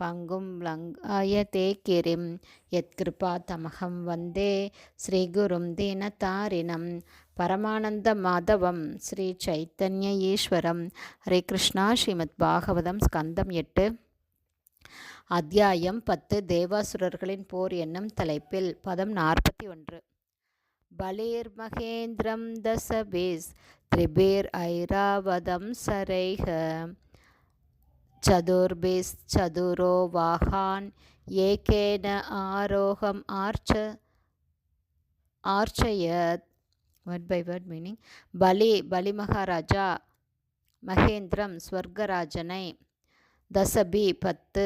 பங்கும் லங்காய தேக்கிரிம். எத்கிருபா தமகம் வந்தே. ஸ்ரீகுரும் தீனதாரிணம் பரமானந்த மாதவம். ஸ்ரீ சைத்தன்ய ஈஸ்வரம். ஹரே கிருஷ்ணா. ஸ்ரீமத் பாகவதம் ஸ்கந்தம் எட்டு. அத்தியாயம் பத்து. தேவாசுரர்களின் போர் என்னும் தலைப்பில் பதம் நாற்பத்தி ஒன்று. பலேர் மகேந்திரம் தசபேஸ். திரிபேர் ஐராவதம் சரைக. சதுர்பிஸ் சதுரோ வாகான் ஏகேன ஆரோகம் ஆர்ச்ச ஆர்ச்சயத் வேர்ட் பை வேர்ட் மீனிங் பலி பலி மகாராஜா மகேந்திரம் ஸ்வர்கராஜனை தசபி பத்து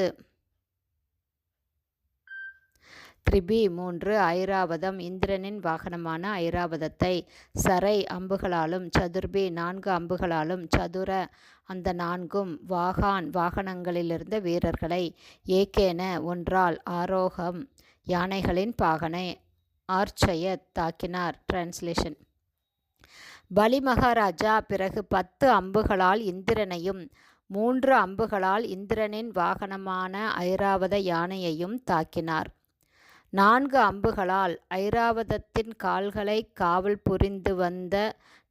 திரிபி மூன்று ஐராவதம் இந்திரனின் வாகனமான ஐராவதத்தை. சரை அம்புகளாலும் சதுர்பி நான்கு அம்புகளாலும் சதுர அந்த நான்கும் வாகான் வாகனங்களிலிருந்த வீரர்களை ஏகேன ஒன்றால் ஆரோகம் யானைகளின் பாகனை ஆர்ச்சயத் தாக்கினார். டிரான்ஸ்லேஷன் பலி மகாராஜா பிறகு பத்து அம்புகளால் இந்திரனையும் மூன்று அம்புகளால் இந்திரனின் வாகனமான ஐராவத யானையையும் தாக்கினார். நான்கு அம்புகளால் ஐராவதத்தின் கால்களை காவல் புரிந்து வந்த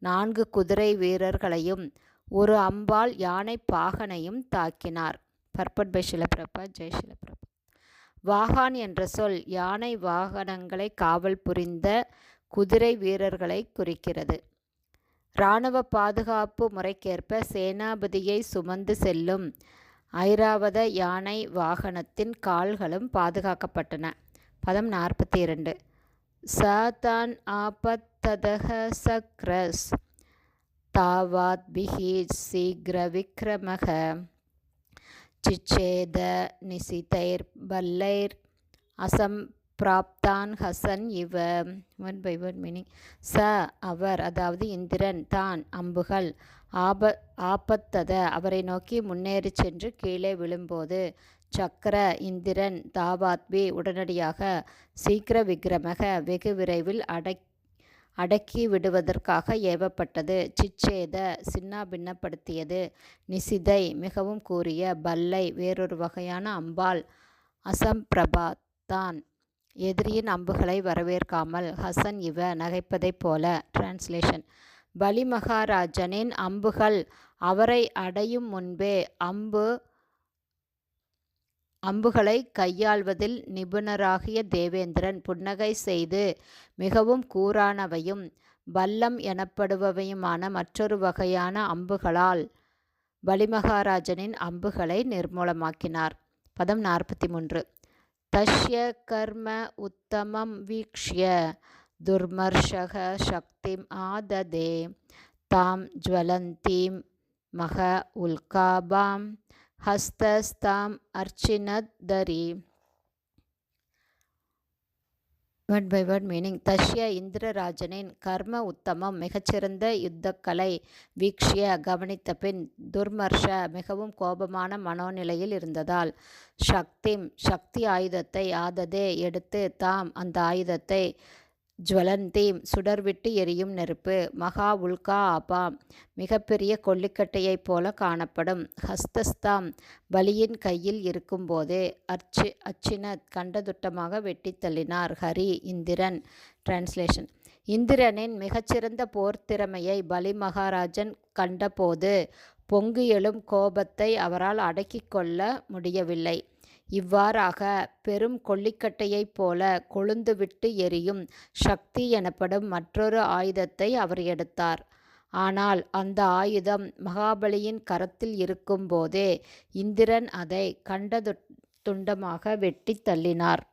நான்கு குதிரை வீரர்களையும் ஒரு அம்பால் யானை பாகனையும் தாக்கினார். பர்பட் பை சிலப்பிரபா ஜெய் சிலப்பிரபா வாகான் என்ற சொல் யானை வாகனங்களை காவல் புரிந்த குதிரை வீரர்களை குறிக்கிறது. இராணுவ பாதுகாப்பு முறைக்கேற்ப சேனாபதியை சுமந்து செல்லும் ஐராவத யானை வாகனத்தின் கால்களும் பாதுகாக்கப்பட்டன. பதம் நாற்பத்தி இரண்டு சாதான் ஆபத்ததக சக்ரஸ் தாவாத் பிஹி சீக்ர விக்ரமக. சிச்சேத நிசிதைர் பல்லைர் அசம் பிராப்தான் ஹசன் இவ. ஒன் பை ஒன் மீனிங் ச அவர் அதாவது இந்திரன் தான் அம்புகள் ஆப ஆபத்தத அவரை நோக்கி முன்னேறி சென்று கீழே விழும்போது சக்கர இந்திரன் தாவாத்பி உடனடியாக சீக்கிர விக்ரமக வெகு விரைவில் அடக் அடக்கி விடுவதற்காக ஏவப்பட்டது. சிச்சேத சின்னா பின்னப்படுத்தியது. நிசிதை மிகவும் கூறிய பல்லை வேறொரு வகையான அம்பாள் அசம்பிரபா தான். எதிரியின் அம்புகளை வரவேற்காமல் ஹசன் இவ நகைப்பதைப் போல டிரான்ஸ்லேஷன் பலிமகாராஜனின் அம்புகள் அவரை அடையும் முன்பே அம்பு அம்புகளை கையாள்வதில் நிபுணராகிய தேவேந்திரன் புன்னகை செய்து மிகவும் கூரானவையும் வல்லம் எனப்படுபவையுமான மற்றொரு வகையான அம்புகளால் பலிமகாராஜனின் அம்புகளை நிர்மூலமாக்கினார். பதம் நாற்பத்தி மூன்று தஷ்ய கர்ம உத்தமம் வீக்ஷ்ய துர்மர்ஷக சக்திம் ஆததே தாம் ஜுவலந்தீம் மக உல்காபாம் ஹஸ்தஸ்தாம் அர்ச்சினதரி வேர்ட் பை வேர்ட் மீனிங் தஷ்ய இந்திரராஜனின் கர்ம உத்தமம் மிகச்சிறந்த யுத்தக்கலை வீக்ஷிய கவனித்த பின் துர்மர்ஷ மிகவும் கோபமான மனோநிலையில் இருந்ததால் சக்திம் சக்தி ஆயுதத்தை ஆததே எடுத்து தாம் அந்த ஆயுதத்தை ஜுவலந்தீம் சுடர்விட்டு எரியும் நெருப்பு மகா உல்கா ஆபாம் மிகப்பெரிய கொல்லிக்கட்டையைப் போல காணப்படும். ஹஸ்தஸ்தாம் பலியின் கையில் இருக்கும்போது அர்ச்சு அச்சினத் கண்டதுட்டமாக வெட்டி தள்ளினார் ஹரி இந்திரன். டிரான்ஸ்லேஷன் இந்திரனின் மிகச்சிறந்த போர் திறமையை பலி மகாராஜன் கண்டபோது பொங்கு எழும் கோபத்தை அவரால் அடக்கிக் கொள்ள முடியவில்லை. இவ்வாறாக பெரும் கொல்லிக்கட்டையைப் போல கொழுந்துவிட்டு எரியும் சக்தி எனப்படும் மற்றொரு ஆயுதத்தை அவர் எடுத்தார். ஆனால் அந்த ஆயுதம் மகாபலியின் கரத்தில் இருக்கும்போதே இந்திரன் அதை கண்ட துண்டமாக வெட்டி தள்ளினார்.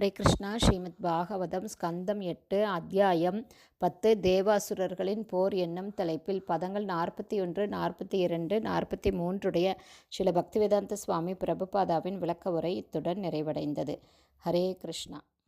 ஹரே கிருஷ்ணா. ஸ்ரீமத் பாகவதம் ஸ்கந்தம் எட்டு அத்தியாயம் பத்து. தேவாசுரர்களின் போர் என்னும் தலைப்பில் பதங்கள் நாற்பத்தி ஒன்று நாற்பத்தி இரண்டு நாற்பத்தி மூன்றுடைய சில பக்திவேதாந்த சுவாமி பிரபுபாதாவின் விளக்க உரை இத்துடன் நிறைவடைந்தது. ஹரே கிருஷ்ணா.